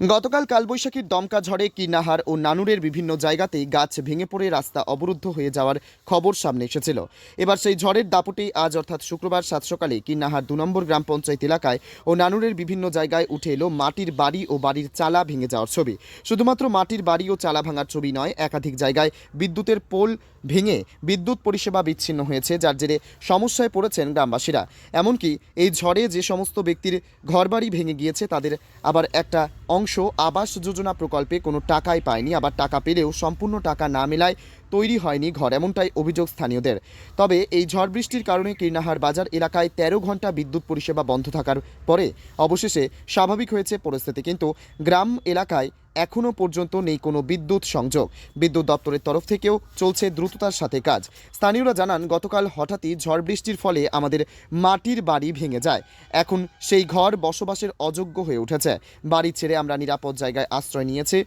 গতকাল কালবৈশাখীর দমকা ঝড়ে কিনাহার ও নানুরের বিভিন্ন জায়গাতেই গাছ ভেঙে পড়ে রাস্তা অবরুদ্ধ হয়ে যাওয়ার খবর সামনে এসেছিল। এবার সেই ঝড়ের দাপটেই আজ অর্থাৎ শুক্রবার সাত সকালে কিন্নাহার দু নম্বর গ্রাম পঞ্চায়েত এলাকায় ও নানুরের বিভিন্ন জায়গায় উঠে এলো মাটির বাড়ি ও বাড়ির চালা ভেঙে যাওয়ার ছবি। শুধুমাত্র মাটির বাড়ি ও চালা ভাঙার ছবি নয়, একাধিক জায়গায় বিদ্যুতের পোল ভেঙে বিদ্যুৎ পরিষেবা বিচ্ছিন্ন হয়েছে, যার জেরে সমস্যায় পড়েছেন গ্রামবাসীরা। এমনকি এই ঝড়ে যে সমস্ত ব্যক্তির ঘরবাড়ি ভেঙে গিয়েছে, তাদের আবার একটা অংশ আবাস যোজনা প্রকল্পে কোনো টাকাই পায়নি। আবার টাকা পেলেও সম্পূর্ণ টাকা না মেলায় তৈরি হয়নি ঘর, এমনটাই অভিযোগ স্থানীয়দের। তবে এই ঝড় বৃষ্টির কারণে কীর্ণাহার বাজার এলাকায় তেরো ঘণ্টা বিদ্যুৎ পরিষেবা বন্ধ থাকার পরে অবশেষে স্বাভাবিক হয়েছে পরিস্থিতি। কিন্তু গ্রাম এলাকায় এখনও পর্যন্ত নেই কোনো বিদ্যুৎ সংযোগ। বিদ্যুৎ দপ্তরের তরফ থেকেও চলছে দ্রুততার সাথে কাজ। স্থানীয়রা জানান, গতকাল হঠাৎই ঝড় বৃষ্টির ফলে আমাদের মাটির বাড়ি ভেঙে যায়। এখন সেই ঘর বসবাসের অযোগ্য হয়ে উঠেছে। বাড়ি ছেড়ে আমরা নিরাপদ জায়গায় আশ্রয় নিয়েছে।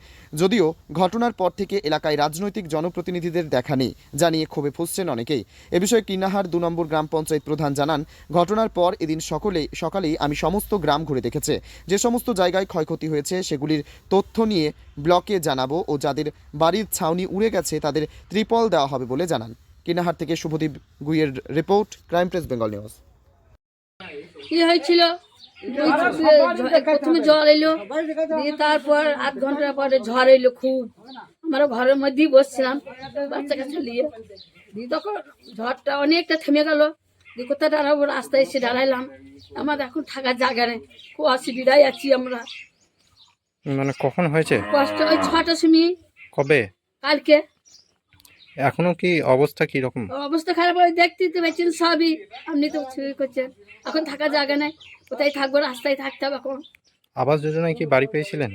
যদিও ঘটনার পর থেকে এলাকায় রাজনৈতিক জনপ্রতিনিধিদের দেখা নেই। জানিয়ে ক্ষোভে ফুসছেন অনেকেই। এ বিষয়ে কিনাহার দু নম্বর গ্রাম পঞ্চায়েত প্রধান জানান, ঘটনার পর এদিন সকলে সকালেই আমি সমস্ত গ্রাম ঘুরে দেখেছে। যে সমস্ত জায়গায় ক্ষয়ক্ষতি হয়েছে, সেগুলির তথ্য নিয়ে ব্লকে জানাব ও যাদের বাড়ির ছাউনি উড়ে গেছে তাদের ত্রিপল দেওয়া হবে বলে জানান। কিনাহার থেকে শুভদীপ গুইয়ের report, crime press Bengal news. কি হয়েছিল? প্রথমে জল এলো, দিয়ে তারপর আধ ঘণ্টা পরে ঝড় এলো খুব। আমরা ঘরের মধ্যেই বসছিলাম, বাচ্চা কাচ্চা নিয়ে। দিয়ে তখন ঝড়টা অনেকটা থেমে গেল। দিয়ে কোথায় দাঁড়াবো? রাস্তায় এসে দাঁড়াইলাম। আমার এখন থাকার জায়গা নেই। খুব অসুবিধায় আছি আমরা। মানে কখন হয়েছে? কষ্ট ওই ছটা সময়। কবে? কালকে। এখনও কি অবস্থা কি রকম অবস্থা খারাপ হয়ে দেখতে তো পাচ্ছেন সবই। আপনি তো ছবি করছেন। এখন থাকার জায়গা নাই। কোথায় থাকব রাস্তায় থাকতে হবে এখন। আবাস যোজনায় কি বাড়ি পেয়েছিলেন?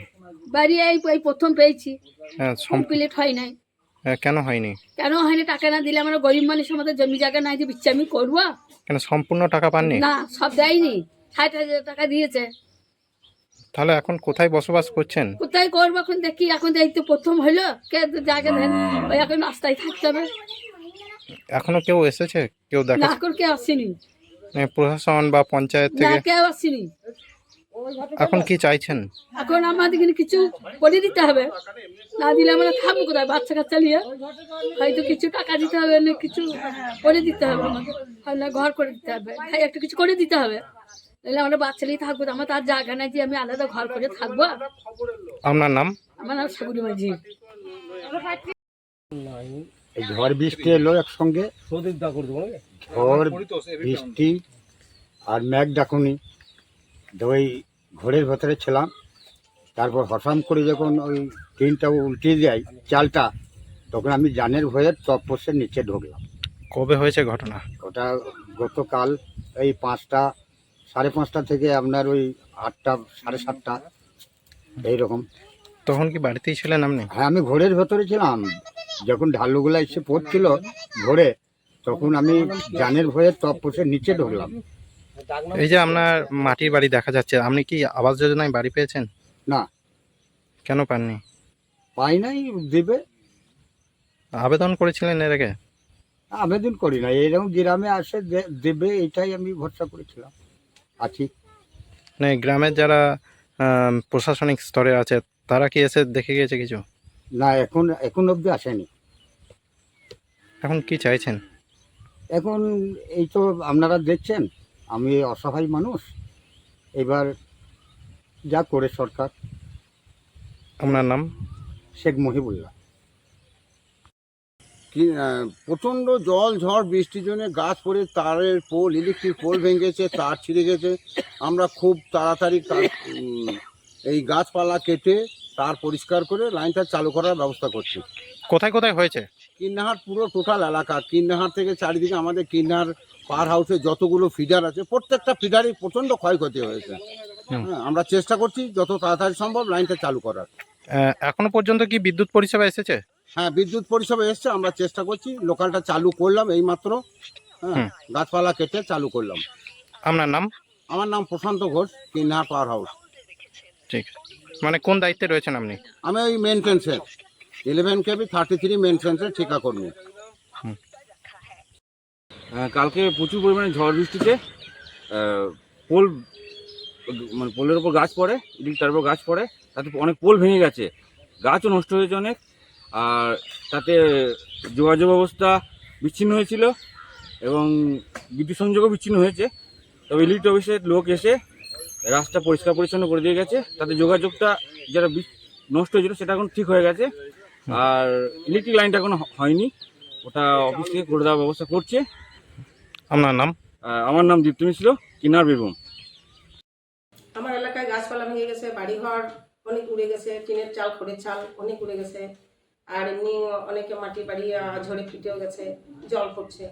বাড়ি এই এই প্রথম পেয়েছি। হ্যাঁ, কমপ্লিট হয় নাই। হ্যাঁ, কেন হয়নি? কেন হয়নি? টাকা না দিলে আমরা গরিব মানুষ আমাদের জমি জায়গা নাই যে বিচ্ছে আমি করব। কেন সম্পূর্ণ টাকা পাননি? না সব দেয়নি। ষাট হাজার টাকা দিয়েছে। তাহলে এখন কোথায় বসবাস করছেন? কোথায় করব এখন দেখি এখন এই তো প্রথম হইল। কে জায়গা দেন এখন রাস্তায় থাকতে হবে। এখনও কেউ এসেছে? কেউ দেখা না করে কেউ আসেনি। প্রশাসন বা পঞ্চায়েত থেকে? কেউ আসেনি। এখন কি চাইছেন? এখন আমাদের কিন্তু কিছু করে দিতে হবে। না দিলে আমরা থাকব কোথায় বাচ্চা কাচ্চা নিয়ে হয়তো কিছু টাকা দিতে হবে না কিছু করে দিতে হবে হয় না ঘর করে দিতে হবে। একটা কিছু করে দিতে হবে। নাহলে আমরা বাচ্চা নিয়ে থাকব তো আমার তার জায়গা নাই যে আমি আলাদা ঘর করে থাকব। আপনার নাম? আমার নাম সাগুরি মাঝি। এই ঝড় বৃষ্টি এলো একসঙ্গে। ঝড় বৃষ্টি আর মেঘ ডাকুনি। ওই ঘরের ভেতরে ছিলাম। তারপর হঠাৎ করে যখন ওই টিনটা উল্টে যায় চালটা তখন আমি জানের ভয়ে তপসের নিচে ঢুকলাম। কবে হয়েছে ঘটনা? ওটা গতকাল এই পাঁচটা সাড়ে পাঁচটা থেকে আপনার ওই আটটা সাড়ে সাতটা এইরকম। তখন কি বাড়িতেই ছিলেন আপনি? হ্যাঁ আমি ঘোরের ভেতরে ছিলাম। যখন ঢালুগুলা এসে পড়ছিল ঘোরে তখন আমি জানের ভয়ে তপ তপসের নিচে ঢুকলাম। এই যে আপনার মাটির বাড়ি দেখা যাচ্ছে আপনি কি আবাস যোজনায় বাড়ি পেয়েছেন? না। কেন পাননি? পাই নাই দেবে। আবেদন করেছিলেন এর আগে? আবেদন করি না এরকম গ্রামে আসে দেবে এটাই আমি ভরসা করেছিলাম। আছি। মানে গ্রামের যারা প্রশাসনিক স্তরে আছে তারা কি এসে দেখে গিয়েছে কিছু? না এখন এখন অবধি আসেনি। এখন কি চাইছেন? এখন এই তো আপনারা দেখছেন আমি অসহায় মানুষ। এবার যা করে সরকার। আপনার নাম? শেখ মহিবুল্লাহ। প্রচণ্ড জল ঝড় বৃষ্টির জন্য গাছ পড়ে তারের পোল ইলেকট্রিক পোল ভেঙেছে তার ছিঁড়ে গেছে। আমরা খুব তাড়াতাড়ি এই গাছপালা কেটে তার পরিষ্কার করে লাইনটা চালু করার ব্যবস্থা করছি। কোথায় কোথায় হয়েছে? কিন্নাহার পুরো টোটাল এলাকা। কিন্নাহার থেকে চারিদিকে আমাদের কিন্নাহার পার হাউসে যতগুলো ফিডার আছে প্রত্যেকটা ফিডারই প্রচণ্ড ক্ষয়ক্ষতি হয়েছে। হ্যাঁ, আমরা চেষ্টা করছি যত তাড়াতাড়ি সম্ভব লাইনটা চালু করার। এখনও পর্যন্ত কি বিদ্যুৎ পরিষেবা এসেছে? হ্যাঁ বিদ্যুৎ পরিষেবা এসছে আমরা চেষ্টা করছি। লোকালটা চালু করলাম এইমাত্র। হ্যাঁ গাছপালা কেটে চালু করলাম। আপনার নাম? আমার নাম প্রশান্ত ঘোষ কিন্নার পাওয়ার হাউস। ঠিক। মানে কোন দায়িত্বে রয়েছেন আপনি? আমি ওই মেনটেন্সের ইলেভেন কেবি থার্টি থ্রি মেনটেন্সের ঠিকা কর্মী। হ্যাঁ, কালকে প্রচুর পরিমাণে ঝড় বৃষ্টিতে পোল মানে পোলের ওপর গাছ পড়ে ইলেকট্রিক তার উপর গাছ পড়ে তাতে অনেক পোল ভেঙে গেছে। গাছও নষ্ট হয়েছে অনেক। আর তাতে যোগাযোগ ব্যবস্থা বিচ্ছিন্ন হয়েছিল এবং বিদ্যুৎ সংযোগও বিচ্ছিন্ন হয়েছে। তবে ইলেকট্রিক অফিসের লোক এসে রাস্তা পরিষ্কার পরিচ্ছন্ন করে দিয়ে গেছে। তাতে যোগাযোগটা যেটা বিচ- নষ্ট হয়েছিল সেটা এখন ঠিক হয়ে গেছে। আর ইলেকট্রিক লাইনটা এখন হয়নি। ওটা অফিস থেকে করে দেওয়ার ব্যবস্থা করছে। আপনার নাম? আমার নাম দীপ্তি মিশ্র কিনার বীরভূম। আমার এলাকায় গাছপালা ভেঙে গেছে বাড়িঘর অনেক উড়ে গেছে টিনের চাল খড়ের চাল অনেক উড়ে গেছে। আর এমনি অনেকে মাটি বাড়ি ঝড়ে ফিটেও গেছে জল পড়ছে।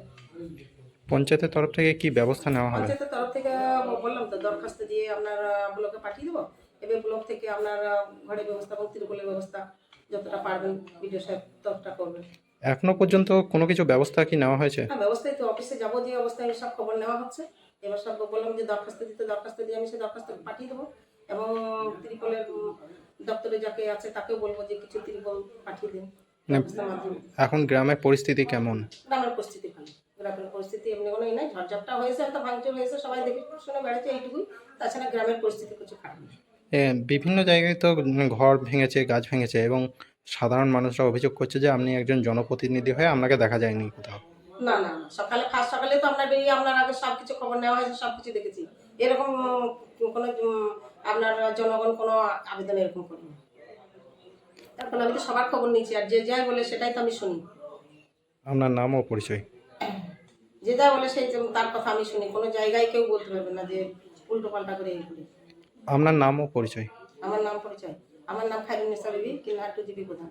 পঞ্চায়েতের তরফ থেকে কি ব্যবস্থা নেওয়া হবে? পঞ্চায়েতের তরফ থেকে বললাম তো দরখাস্ত দিয়ে আপনার ব্লকে পাঠিয়ে দেবো। এবার ব্লক থেকে আপনার ঘরের ব্যবস্থা এবং তিরপলের ব্যবস্থা যতটা পারবেন বিডিও সাহেব ততটা করবেন। এখনও পর্যন্ত কোনো কিছু ব্যবস্থা কি নেওয়া হয়েছে? হ্যাঁ ব্যবস্থায় তো অফিসে যাব যে অবস্থায় সব খবর নেওয়া হচ্ছে। এবার সব বললাম যে দরখাস্ত দিতে দরখাস্ত দিয়ে আমি সেই দরখাস্ত পাঠিয়ে দেবো। এবং ত্রিপলের দপ্তরে যাকে আছে তাকেও বলব যে কিছু ত্রিপল পাঠিয়ে দিন। এখন গ্রামের পরিস্থিতি কেমন? গ্রামের পরিস্থিতি ভালো। গ্রামের পরিস্থিতি এমনি কোনো নাই ঝড়ঝাপটা হয়েছে একটা ভাঙচুর হয়েছে সবাই দেখে শুনে বেড়েছে এইটুকুই। তাছাড়া গ্রামের পরিস্থিতি কিছু খারাপ নেই বিভিন্ন জায়গায় তো ঘর ভেঙেছে গাছ ভেঙেছে এবং সাধারণ মানুষরা অভিযোগ করছে যে আপনি একজন জনপ্রতিনিধি হয়ে আপনাকে দেখা যায়নি কোথাও। না না না সকালে ফার্স্ট সকালে তো আমরা বেরিয়ে আপনার আগে সব কিছু খবর নেওয়া হয়েছে সব কিছু দেখেছি। এরকম কোনো আপনার জনগণ কোনো আবেদন এরকম করেনি তারপর আমি তো সবার খবর নিয়েছি আর যে যাই বলে সেটাই তো আমি শুনি। আপনার নাম ও পরিচয়? যে যা বলে সেই তার কথা আমি শুনি কোনো জায়গায় কেউ বলতে পারবে না যে উল্টো পাল্টা করে এই করে। আপনার নাম ও পরিচয়? আমার নাম পরিচয়। আমার নাম খাইরুন্নেসা বিবি কিনার টু জিবি প্রধান।